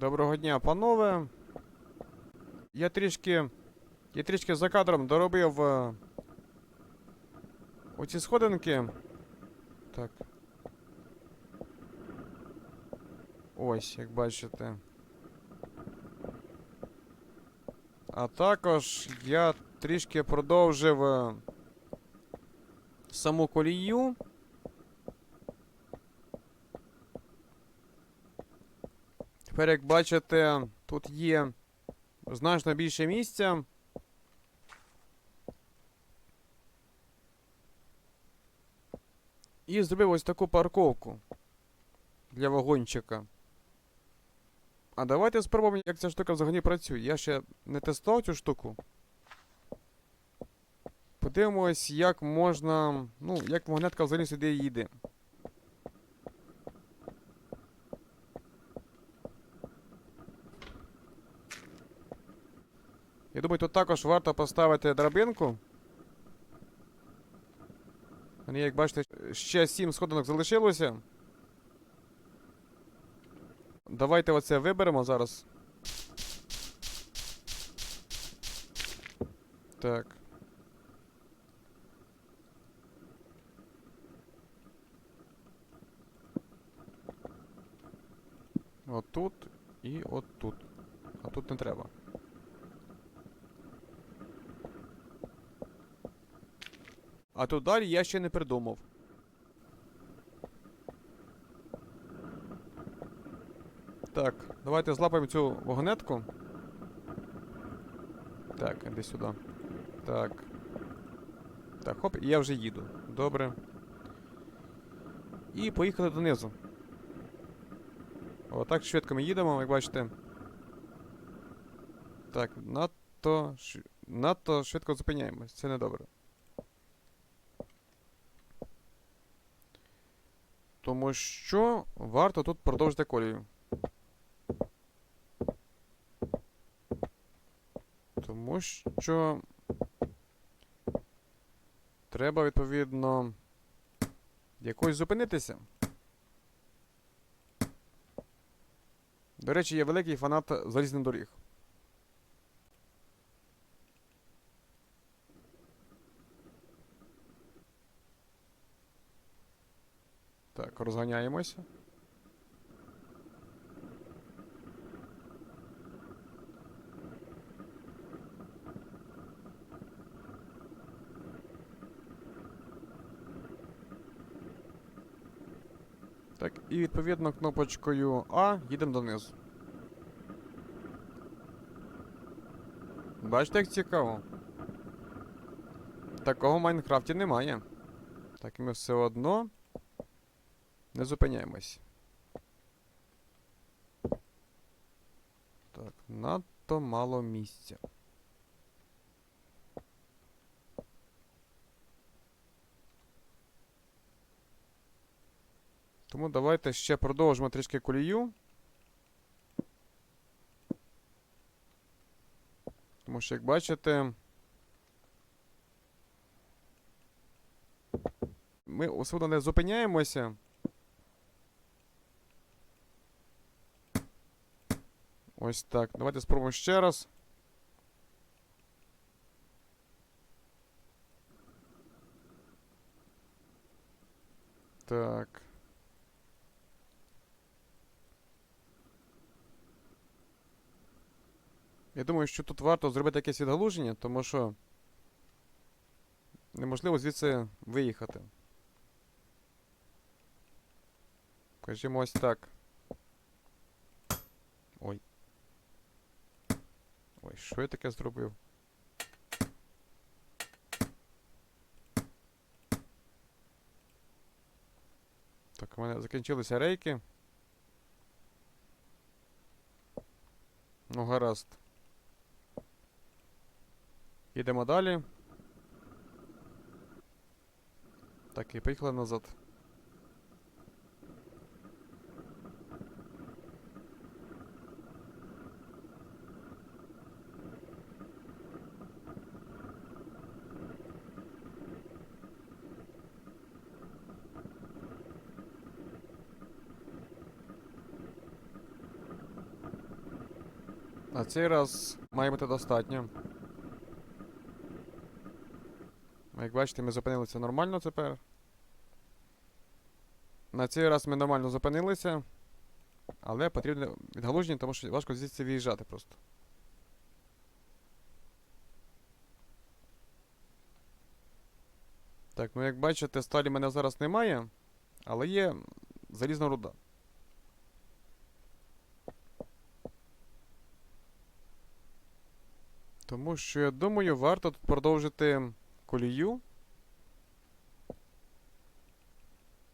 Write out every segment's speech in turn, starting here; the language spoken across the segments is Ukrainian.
Доброго дня, панове. Я трішки. Я трішки за кадром доробив. е, Оці сходинки. Так. Ось, як бачите. А також я трішки продовжив е, саму колію. Тепер, як бачите, тут є значно більше місця. І зробив ось таку парковку для вагончика. А давайте спробуємо, як ця штука взагалі працює. Я ще не тестував цю штуку. Подивимось, як можна. Ну, як вагонетка взагалі сюди їде. Думаю, тут також варто поставити драбинку. Мені, як бачите, ще 7 сходинок залишилося. Давайте оце виберемо зараз. Так. Отут і отут. А тут не треба. А тут далі я ще не придумав. Так, давайте злапаємо цю вагонетку. Так, іди сюди. Так. Так, хоп, і я вже їду. Добре. І поїхали донизу. Отак швидко ми їдемо, як бачите. Так, надто, надто швидко зупиняємось. Це недобре. Тому що варто тут продовжити колію. Тому що треба, відповідно, якось зупинитися. До речі, я великий фанат залізних доріг. Розганяємося. Так, і відповідно кнопочкою А їдемо донизу. Бачите, як цікаво? Такого в Майнкрафті немає. Так, і ми все одно не зупиняємось. Так, надто мало місця. Тому давайте ще продовжимо трішки колію. Тому що, як бачите, ми особливо не зупиняємося. Ось так. Давайте спробуємо ще раз. Так. Я думаю, що тут варто зробити якесь відгалуження, тому що неможливо звідси виїхати. Скажімо ось так. Ой. Ой, що я таке зробив? Так, у мене закінчилися рейки. Ну, гаразд. Їдемо далі. Так, і поїхали назад. На цей раз має бути достатньо. Як бачите, ми зупинилися нормально тепер. На цей раз ми нормально зупинилися. Але потрібне відгалуження, тому що важко звідси виїжджати просто. Так, ну як бачите, сталі мене зараз немає, але є залізна руда. Тому що я думаю, варто тут продовжити колію.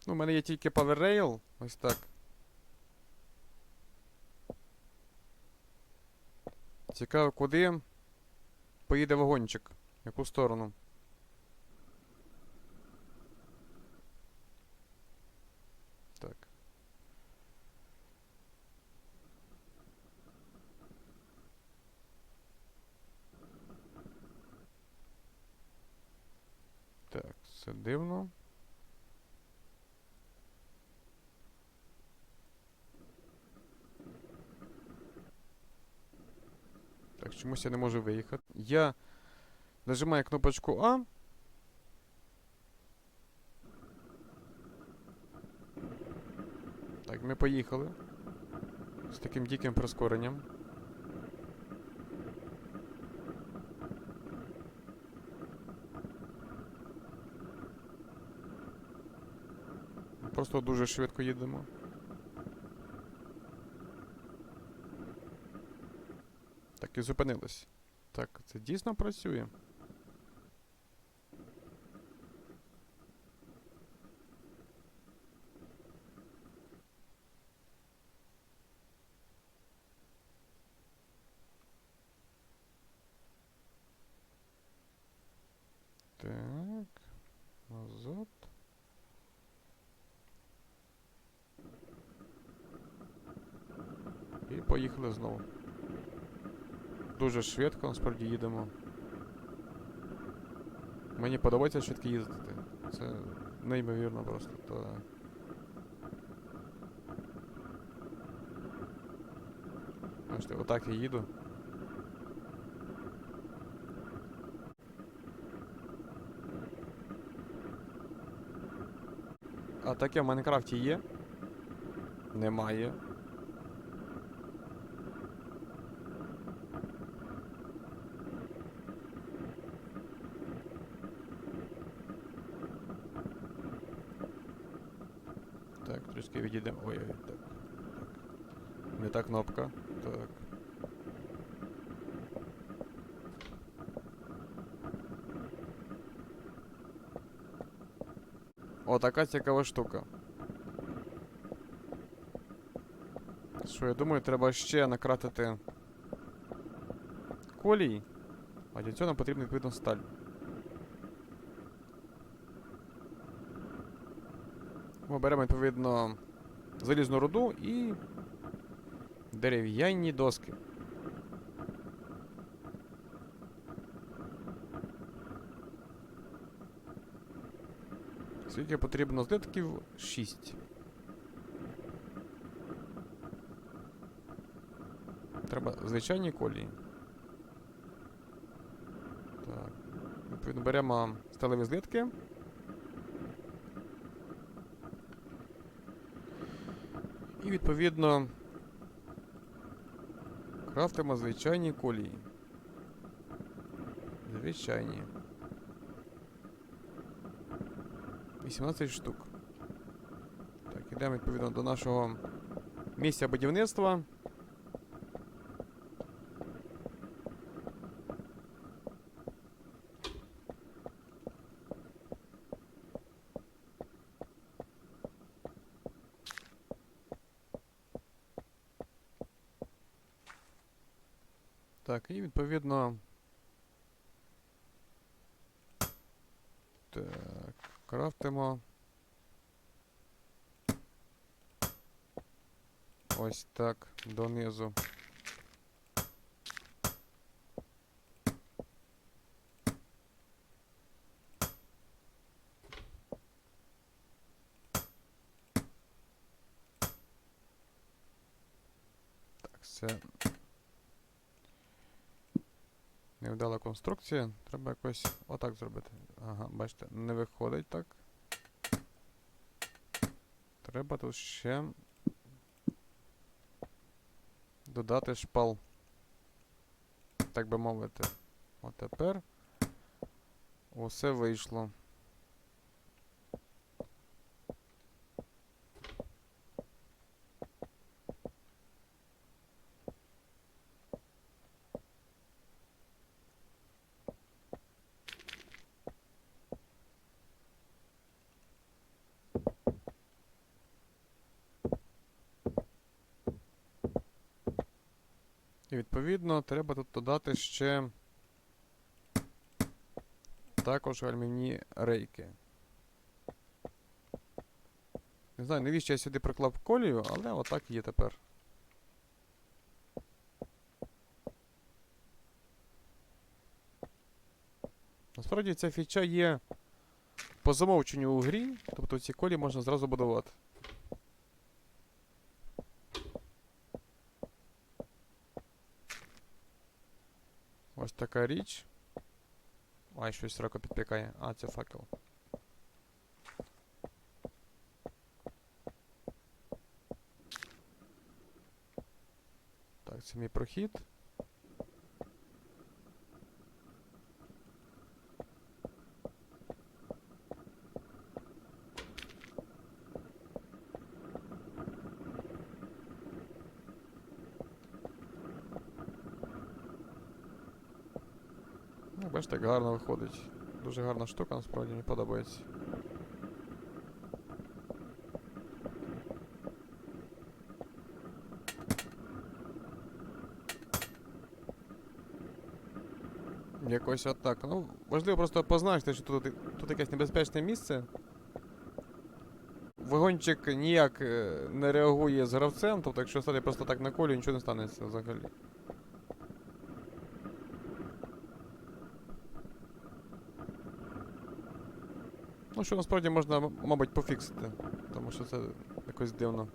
Ну, у мене є тільки Power Rail, ось так. Цікаво, куди поїде вагончик? В яку сторону? Так. Все дивно. Так, чомусь я не можу виїхати. Я нажимаю кнопочку А. Так, ми поїхали. З таким диким прискоренням. Просто дуже швидко їдемо. Так і зупинились. Так, це дійсно працює. Так. Назад. І поїхали знову. Дуже швидко, насправді їдемо. Мені подобається швидко їздити. Це неймовірно просто. Так. Бачите, отак я їду. А таке в Майнкрафті є? Немає. Так, відійдемо. Ой, ой, так. так. Не та кнопка. Так. О, така цікава штука. Що, я думаю, треба ще накратити колій. А для цього нам потрібна відповідно сталь. Ми беремо відповідно залізну руду і дерев'яні доски. Скільки потрібно злитків? 6. Треба звичайні колії. Так. Беремо сталеві злитки. І відповідно крафтимо звичайні колії. Звичайні. 18 штук. Так, ідемо відповідно до нашого місця будівництва. Так, і відповідно. Так, крафтимо. Ось так, донизу. Так, все Невдала конструкція. Треба якось отак зробити. Ага, бачите, не виходить так. Треба тут ще додати шпал. Так би мовити. От тепер усе вийшло. Відповідно треба тут додати ще також гальмівні рейки. Не знаю, навіщо я сюди приклав колію, але отак є тепер. Насправді ця фіча є по замовченню у грі, тобто ці колії можна зразу будувати. Ось така річ. Ай, щось срока підпікає. А, це факел. Так, це мій прохід. Ну, бачите, як гарно виходить. Дуже гарна штука, насправді мені подобається. Якось отак. Ну, важливо просто позначити, що тут, тут якесь небезпечне місце. Вагончик ніяк е, не реагує з гравцем, тобто якщо стати просто так на колі, нічого не станеться взагалі. Ну, що насправді можна, мабуть, пофіксити, тому що це якось дивно.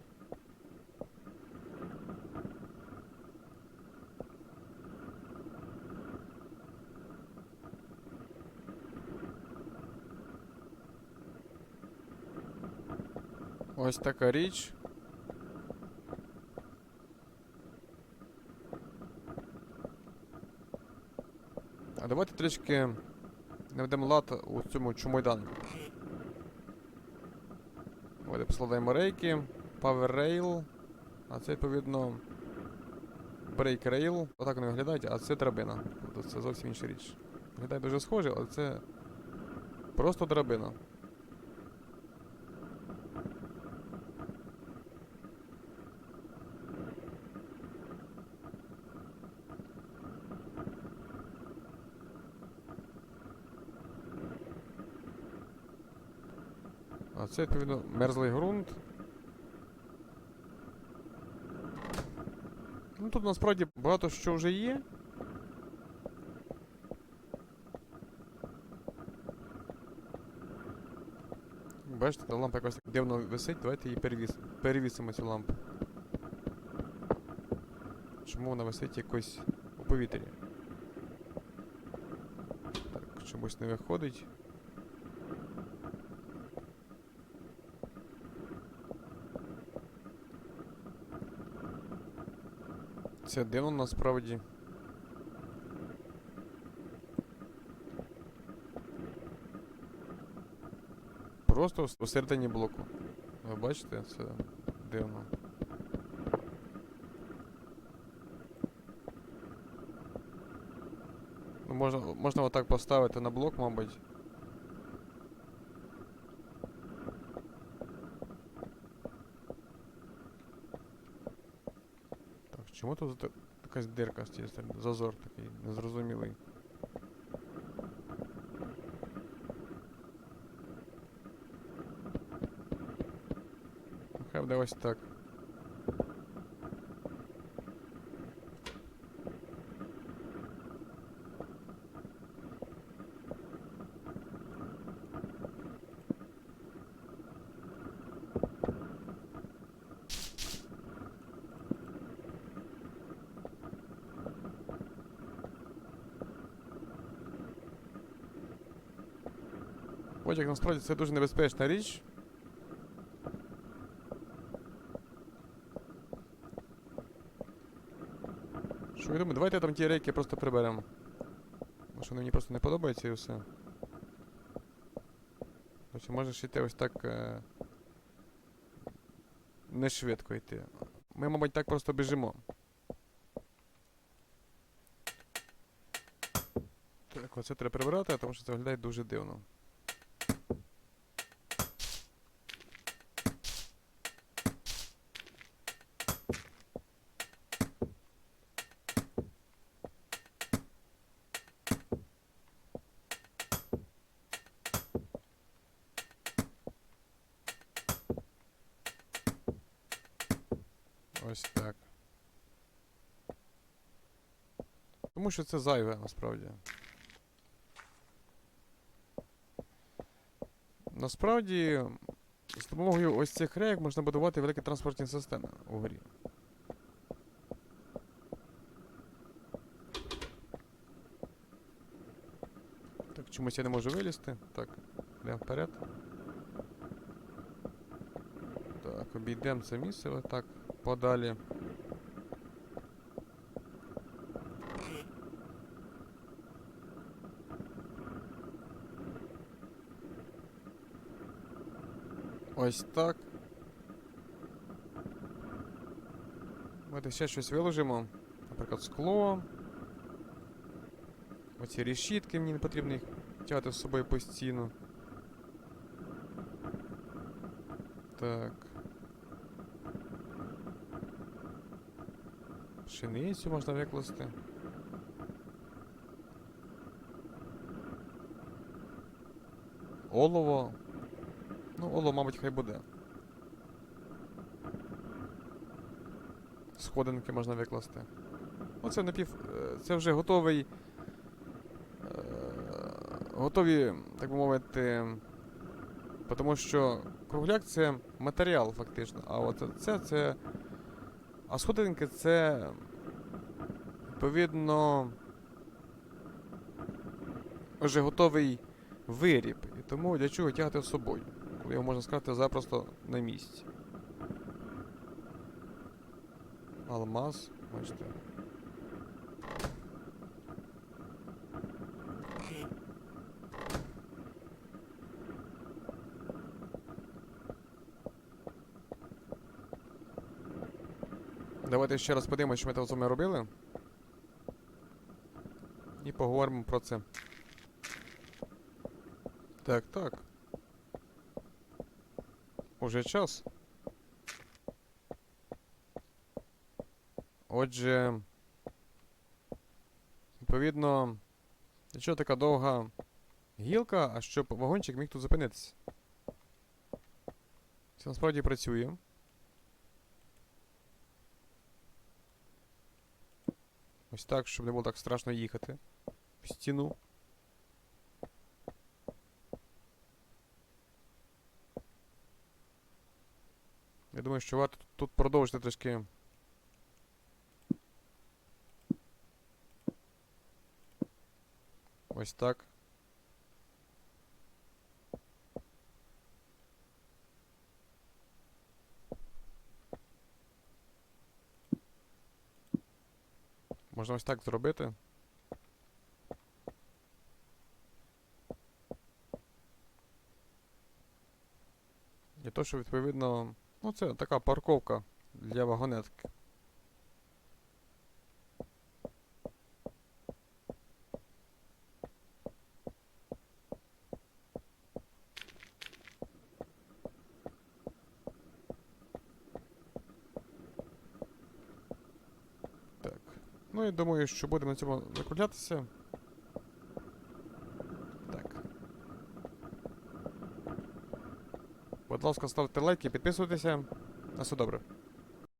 Ось така річ. А давайте трішки наведемо лад у цьому чумойданку. Ось посладаємо рейки, Power Rail, а це відповідно Break Rail. Отак вони виглядають, а це драбина. Тобто це зовсім інша річ. Виглядає дуже схоже, але це просто драбина. А відповідно мерзлий ґрунт. Ну тут насправді багато що вже є. Бачите, та лампа якось так дивно висить, давайте її перевіс... перевісимо цю лампу. Чому вона висить якось у повітрі? Так, чомусь не виходить. Це дивно насправді. Просто у середині блоку. Ви бачите, це дивно. Ну, можна, можна отак поставити на блок, мабуть. Так, чому тут та- якась дирка з цієї сторони? Зазор такий незрозумілий. Ну, Хай буде ось так. Потяг насправді це дуже небезпечна річ. Що я думаю, давайте там ті рейки просто приберемо. Бо що вони мені просто не подобаються і все. Ось можеш йти ось так. Е... Не швидко йти. Ми, мабуть, так просто біжимо. Так, оце треба прибирати, тому що це виглядає дуже дивно. Ось так. Тому що це зайве насправді. Насправді, з допомогою ось цих рейок можна будувати великі транспортні системи у грі. Так, чомусь я не можу вилізти. Так, йдемо вперед. Так, обійдемо це місце отак подалі. Ось так. Ми ще щось виложимо. Наприклад, скло. Оці решітки мені не потрібно їх тягати з собою постійно. Так. Пшеницю можна викласти. Олово. Ну, олово, мабуть, хай буде. Сходинки можна викласти. Оце напів. е, Це вже готовий. е, Готові, так би мовити. Тому що кругляк це матеріал, фактично. А от це це. А сходинки це. Відповідно. Вже готовий виріб. І тому для чого тягати з собою, його можна сказати запросто на місці. Алмаз, бачите. Давайте ще раз подивимося, що ми там з вами робили. І поговоримо про це. Так, так. Уже час. Отже. Відповідно. Для чого така довга гілка, а щоб вагончик міг тут зупинитися? Це насправді працює. Ось так, щоб не було так страшно їхати в стіну. Я думаю, що варто тут продовжити трішки. Ось так. Можна ось так зробити. І то, що відповідно. Ну, це така парковка для вагонетки. Так. Ну і думаю, що будемо на цьому закруглятися. Так. Будь ласка, ставте лайки, підписуйтеся. На все добре.